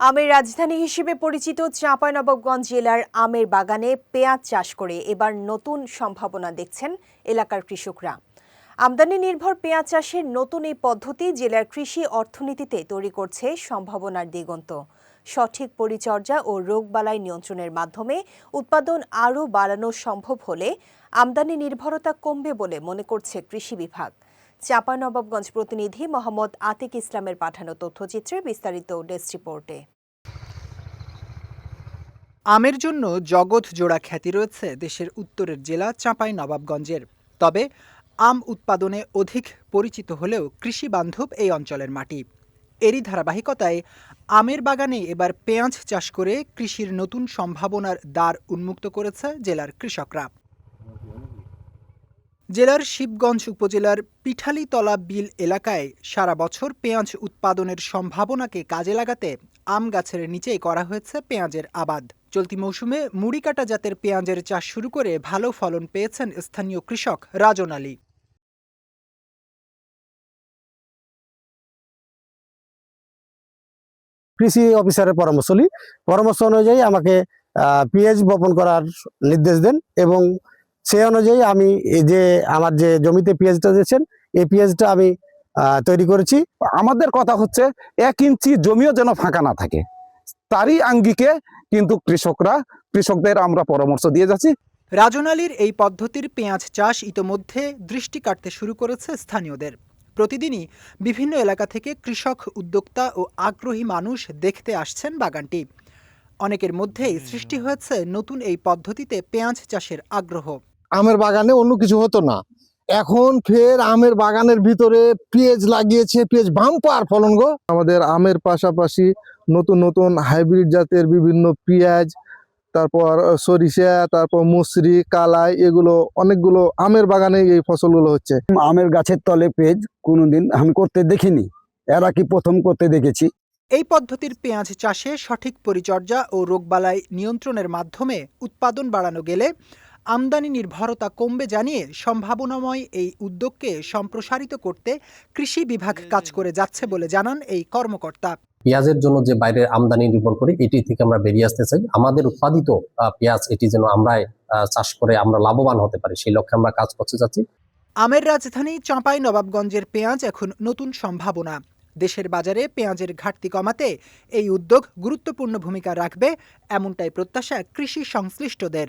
আমের রাজধানী হিসেবে পরিচিত চাঁপাইনবাবগঞ্জ জেলার আমের বাগানে পেঁয়াজ চাষ করে এবার নতুন সম্ভাবনা দেখছেন এলাকার কৃষকরা। আমদানি নির্ভর পেঁয়াজ চাষের নতুন এই পদ্ধতি জেলার কৃষি অর্থনীতিতে তৈরি করছে সম্ভাবনার দিগন্ত। সঠিক পরিচর্যা ও রোগবালাই নিয়ন্ত্রণের মাধ্যমে উৎপাদন আরও বাড়ানো সম্ভব হলে আমদানি নির্ভরতা কমবে বলে মনে করছে কৃষি বিভাগ। চাঁপাইনবাবগঞ্জ প্রতিনিধি মোহাম্মদ আতিক ইসলামের পাঠানো তথ্যচিত্রে বিস্তারিত ডেস্ক রিপোর্টে। আমের জন্য জগৎ জোড়া খ্যাতি রয়েছে দেশের উত্তরের জেলা চাঁপাই নবাবগঞ্জের তবে আম উৎপাদনে অধিক পরিচিত হলেও কৃষি বান্ধব এই অঞ্চলের মাটি। এরই ধারাবাহিকতায় আমের বাগানে এবার পেঁয়াজ চাষ করে কৃষির নতুন সম্ভাবনার দ্বার উন্মুক্ত করেছে জেলার কৃষকরা। জেলার শিবগঞ্জ উপজেলার পিঠালীতলা বিল এলাকায় সারা বছর পেঁয়াজ উৎপাদনের সম্ভাবনাকে কাজে লাগাতে আম গাছের নিচেই করা হয়েছে পেঁয়াজের আবাদ। চলতি মৌসুমে মুড়িকাটা জাতের পেঁয়াজের চাষ শুরু করে ভালো ফলন পেয়েছেন স্থানীয় কৃষক রাজন আলী। কৃষি অফিসারের পরামর্শ নিই। পরামর্শ অনুযায়ী আমাকে পিএইচ বপন করার নির্দেশ দেন এবং সেই অনুযায়ী আমি যে আমার যে জমিতে পিএইচটা দিয়েছেন, এই পিএইচটা আমি তৈরি করেছি। আমাদের কথা হচ্ছে এক ইঞ্চি জমিও যেন ফাঁকা না থাকে। তারই আঙ্গিকে কিন্তু কৃষকরা, কৃষকদের আমরা পরামর্শ দিয়ে যাচ্ছি। রাজন আলীর এই পদ্ধতির পেঁয়াজ চাষ ইতোমধ্যে দৃষ্টি কাটতে শুরু করেছে স্থানীয়দের। প্রতিদিনই বিভিন্ন এলাকা থেকে কৃষক, উদ্যোক্তা ও আগ্রহী মানুষ দেখতে আসছেন বাগানটি। অনেকের মধ্যেই সৃষ্টি হয়েছে নতুন এই পদ্ধতিতে পেঁয়াজ চাষের আগ্রহ। আমের বাগানে অন্য কিছু হতো না। এখন ফের আমের বাগানের ভিতরে পেঁয়াজ লাগিয়েছে পেঁয়াজ বাম্পার ফলন গো। আমাদের আমের পাশাপাশি নতুন নতুন হাইব্রিড জাতের বিভিন্ন পেঁয়াজ তারপর সরিষা তারপর মুসরি কালাই এগুলো অনেকগুলো আমের বাগানে এই ফসলগুলো হচ্ছে। আমের গাছের তলে পেজ কোনোদিন আমি করতে দেখিনি। এরা কি প্রথম করতে দেখেছি? এই পদ্ধতির পেঁয়াজ চাষে সঠিক পরিচর্যা ও রোগবালাই নিয়ন্ত্রণের মাধ্যমে উৎপাদন বাড়ানো গেলে আমদানি নির্ভরতা কমবে জানিয়ে সম্ভাবনাময় এই উদ্যোগকে সম্প্রসারিত করতে কৃষি বিভাগ কাজ করে যাচ্ছে বলে জানান এই কর্মকর্তা। পেঁয়াজের জন্য যে বাইরে আমদানি নির্ভর করি এটি থেকে আমরা বেরিয়ে আসতে চাই। আমাদের উৎপাদিত আহ, পেঁয়াজ এটি যেন আমরা আহ, চাষ করে আমরা লাভবান হতে পারি সেই লক্ষ্যে আমরা কাজ করতে যাচ্ছি। আমের রাজধানী চাঁপাই নবাবগঞ্জের পেঁয়াজ এখন নতুন সম্ভাবনা। দেশের বাজারে পেঁয়াজের ঘাটতি কমাতে এই উদ্যোগ গুরুত্বপূর্ণ ভূমিকা রাখবে এমনটাই প্রত্যাশা কৃষি সংশ্লিষ্টদের।